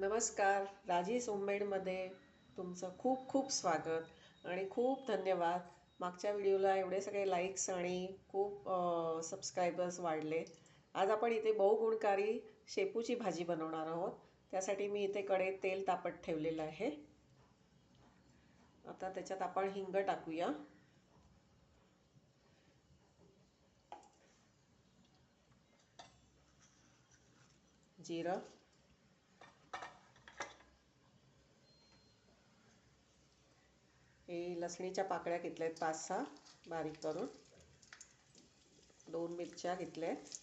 नमस्कार राजी सोममेडमध्ये तुमचं खूप खूप स्वागत आणि खूप धन्यवाद. मागच्या व्हिडिओला एवढे सगळे लाईक्स आणि खूप सबस्क्रायबर्स वाढले. आज आपण इथे बहुगुणकारी शेपूची भाजी बनवणार आहोत. त्यासाठी मी इथे कडे तेल तापत ठेवलेलं आहे. आता त्याच्यात आपण हिंग टाकूया. जिरं. हे लसणीच्या पाकळ्या घेतल्या आहेत पाच सहा बारीक करून. दोन मिरच्या घेतल्या आहेत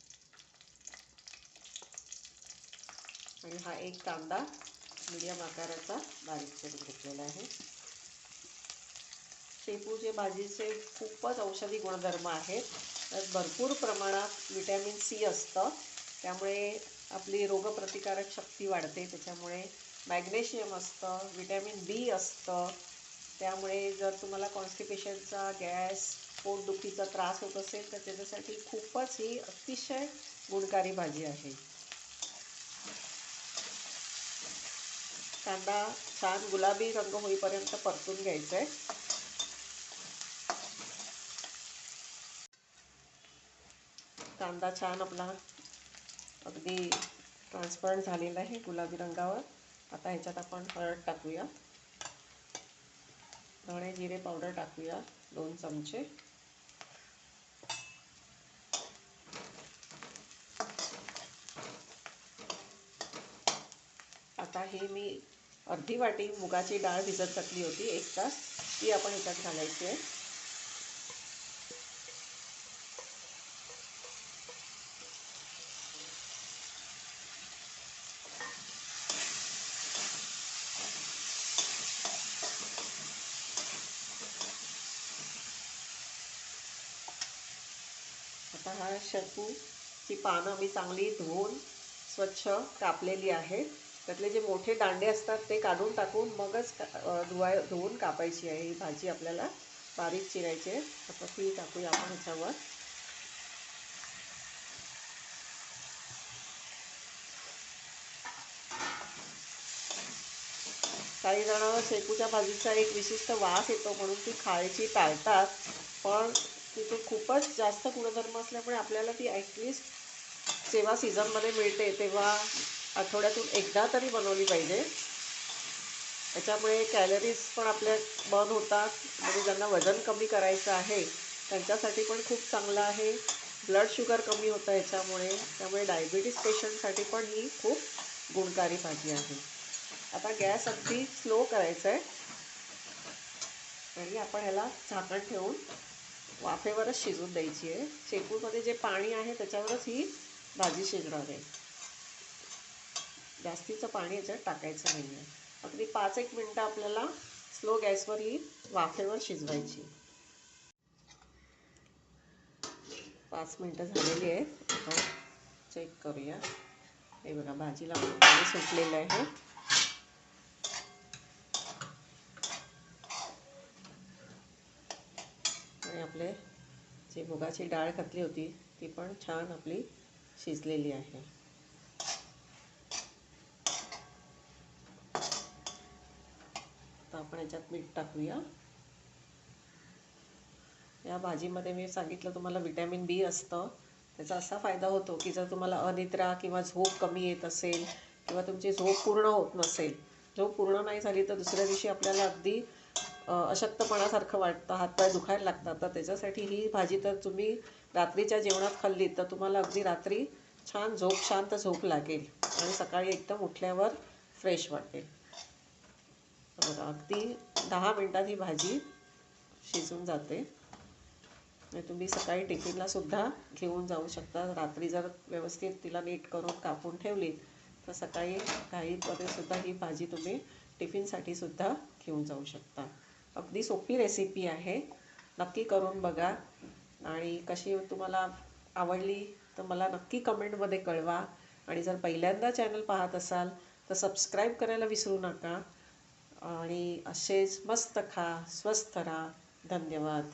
आणि हा एक कांदा मीडियम आकाराचा बारीक करून घेतलेला आहे. शेपूचे भाजीचे खूपच औषधी गुणधर्म आहेत. तर भरपूर प्रमाणात विटॅमिन सी असतं. त्यामुळे आपली रोगप्रतिकारक शक्ती वाढते. त्याच्यामुळे मॅग्नेशियम असतं विटॅमिन बी असतं. त्यामुळे जर तुम्हाला कॉन्स्टिपेशनचा गॅस पोटदुखीचा त्रास होत असेल तर त्याच्यासाठी खूपच ही अतिशय गुणकारी भाजी आहे. कांदा छान गुलाबी रंग होईपर्यंत परतून घ्यायचा आहे कांदा छान आपला अगदी ट्रान्सपरंट झालेला आहे गुलाबी रंगावर. आता ह्याच्यात आपण हळद टाकूया. धणे जिरे पावडर टाकूया दोन चमचे. आता हे मी अर्धी वाटी मुगाची डाळ भिजत घातली होती एक तास. ती आपण ह्याच्यात घालायची आहे. आता हा शेपूची पानं मी चांगली धुवून स्वच्छ कापलेली आहेत. त्यातले जे मोठे दांडे असतात ते काढून टाकून मगच धुवाय धुवून कापायची आहे. ही भाजी आपल्याला बारीक चिरायची आहे. आता ती टाकूया आपण ह्याच्यावर काही जण शेपूच्या भाजीचा एक विशिष्ट वास येतो म्हणून ती खायची टाळतात पण तिथे खूपच जास्त गुणधर्म असल्यामुळे आपल्याला ती ॲटलिस्ट जेव्हा सीझनमध्ये मिळते तेव्हा आठवड्यातून एकदा तरी बनवली पाहिजे. त्याच्यामुळे कॅलरीज पण आपल्या बर्न होतात म्हणजे ज्यांना वजन कमी करायचं आहे त्यांच्यासाठी पण खूप चांगलं आहे. ब्लड शुगर कमी होतं ह्याच्यामुळे त्यामुळे डायबिटीस पेशंटसाठी पण ही खूप गुणकारी भाजी आहे. आता गॅस अगदी स्लो करायचा आहे आणि आपण ह्याला झाकण ठेवून वाफेवरच शिजून द्यायची आहे. शेपूमध्ये जे पाणी आहे त्याच्यावरच ही भाजी शिजणार आहे. जास्तीचं पाणी याच्यात टाकायचं नाही आहे अगदी पाच एक मिनटं आपल्याला स्लो गॅसवर ही वाफेवर शिजवायची. पाच मिनटं झालेली आहेत. आपण चेक करूया. हे बघा भाजीला पाणी सुटलेलं आहे आणि आपले जी मुगाची डाळ घातली होती ती पण छान आपली शिजलेली आहे. आता आपण याच्यात मीठ टाकूया. या भाजीमध्ये मी सांगितलं तुम्हाला विटॅमिन बी असतं. त्याचा असा फायदा होतो की जर तुम्हाला अनिद्रा किंवा झोप कमी येत असेल किंवा तुमची झोप पूर्ण होत नसेल झोप पूर्ण नाही झाली तर दुसऱ्या दिवशी आपल्याला अगदी अशक्तपणासारखं वाटतं हातपाय दुखायला लागतात तर त्याच्यासाठी ही भाजी तर तुम्ही रात्रीच्या जेवणात खाल्ली तर तुम्हाला अगदी रात्री छान झोप शांत झोप लागेल आणि सकाळी एकदम उठल्यावर फ्रेश वाटेल. बघा अगदी दहा मिनटात ही भाजी शिजून जाते. तुम्ही सकाळी टिफिनला सुद्धा घेऊन जाऊ शकता. रात्री जर व्यवस्थित तिला नीट करून कापून ठेवली तर सकाळी घाईमध्ये सुद्धा ही भाजी तुम्ही टिफिनसाठी सुद्धा घेऊन जाऊ शकता. अगदी सोपी रेसिपी आहे. नक्की करून बघा. आणि कशी तुम्हाला आवडली तर मला नक्की कमेंटमध्ये कळवा. आणि जर पहिल्यांदा चॅनल पाहत असाल तर सबस्क्राईब करायला विसरू नका. आणि असेच मस्त खा स्वस्थ राहा. धन्यवाद.